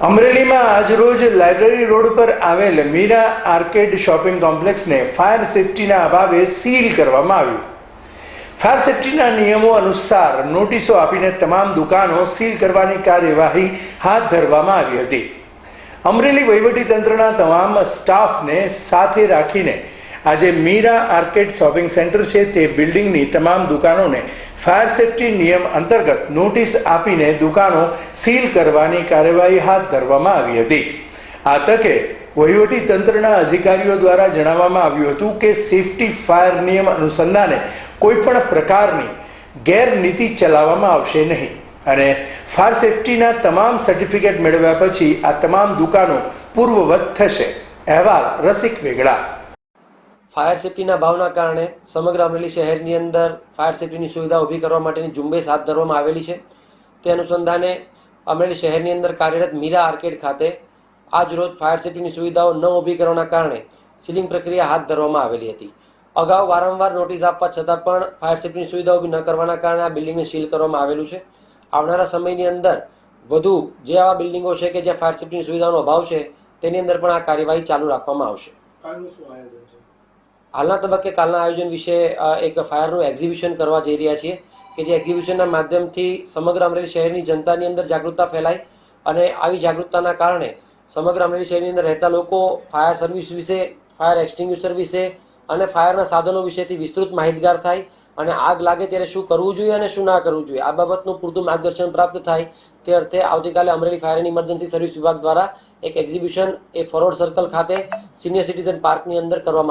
અમરેલીમાં આજરોજ library road પર આવેલ મીરા આર્કેડ શોપિંગ કોમ્પ્લેક્સને ફાયર સેફટીના અભાવે સીલ કરવામાં આવ્યું. ફાયર સેફટીના નિયમો અનુસાર નોટિસો આપીને તમામ દુકાનો સીલ કરવાની કાર્યવાહી હાથ ધરવામાં આવી હતી. અમરેલી વહીવટીતંત્રના તમામ સ્ટાફને સાથે રાખીને આજે મીરા આર્કેડ શોપિંગ સેન્ટર છે તે બિલ્ડિંગની તમામ દુકાનોને ફાયર સેફટી નિયમ અંતર્ગત નોટિસ આપીને દુકાનો સીલ કરવાની કાર્યવાહી હાથ ધરવામાં આવી હતી. આ તકે વહીવટી તંત્રના અધિકારીઓ દ્વારા જણાવવામાં આવ્યું હતું કે સેફટી ફાયર નિયમ અનુસંધાને કોઈપણ પ્રકારની ગેરનીતિ ચલાવવામાં આવશે નહીં અને ફાયર સેફટીના તમામ સર્ટિફિકેટ મેળવ્યા પછી આ તમામ દુકાનો પૂર્વવત થશે. અહેવાલ રસિક વેગડા. ફાયર સેફટીના ભાવના કારણે સમગ્ર અમરેલી શહેરની અંદર ફાયર સેફટીની સુવિધા ઊભી કરવા માટેની ઝુંબેશ હાથ ધરવામાં આવેલી છે. તે અનુસંધાને અમરેલી શહેરની અંદર કાર્યરત મીરા આર્કેડ ખાતે આજ રોજ ફાયર સેફટીની સુવિધાઓ ન ઊભી કરવાના કારણે સીલિંગ પ્રક્રિયા હાથ ધરવામાં આવેલી હતી. અગાઉ વારંવાર નોટિસ આપવા છતાં પણ ફાયર સેફટીની સુવિધા ઊભી ન કરવાના કારણે આ બિલ્ડિંગને સીલ કરવામાં આવેલું છે. આવનારા સમયની અંદર વધુ જે આવા બિલ્ડિંગો છે કે જ્યાં ફાયર સેફટીની સુવિધાનો અભાવ છે, તેની અંદર પણ આ કાર્યવાહી ચાલુ રાખવામાં આવશે. હાલના તબક્કે કાલના આયોજન વિશે એક ફાયરનું એક્ઝિબિશન કરવા જઈ રહ્યા છીએ કે જે એક્ઝિબિશનના માધ્યમથી સમગ્ર અમરેલી શહેરની જનતાની અંદર જાગૃતતા ફેલાય અને આવી જાગૃતતાના કારણે સમગ્ર અમરેલી શહેરની અંદર રહેતા લોકો ફાયર સર્વિસ વિશે, ફાયર એક્સટિંગ્યુશર વિશે અને ફાયરના સાધનો વિશેથી વિસ્તૃત માહિતગાર થાય અને આગ લાગે ત્યારે શું કરવું જોઈએ અને શું ના કરવું જોઈએ. આ બાબતનું પૂરતું માર્ગદર્શન પ્રાપ્ત થાય તે અર્થે આવતીકાલે Amreli fire and emergency service વિભાગ દ્વારા એક એક્ઝિબિશન એ ફોરવર્ડ સર્કલ ખાતે સિનિયર સિટીઝન પાર્કની અંદર કરવામાં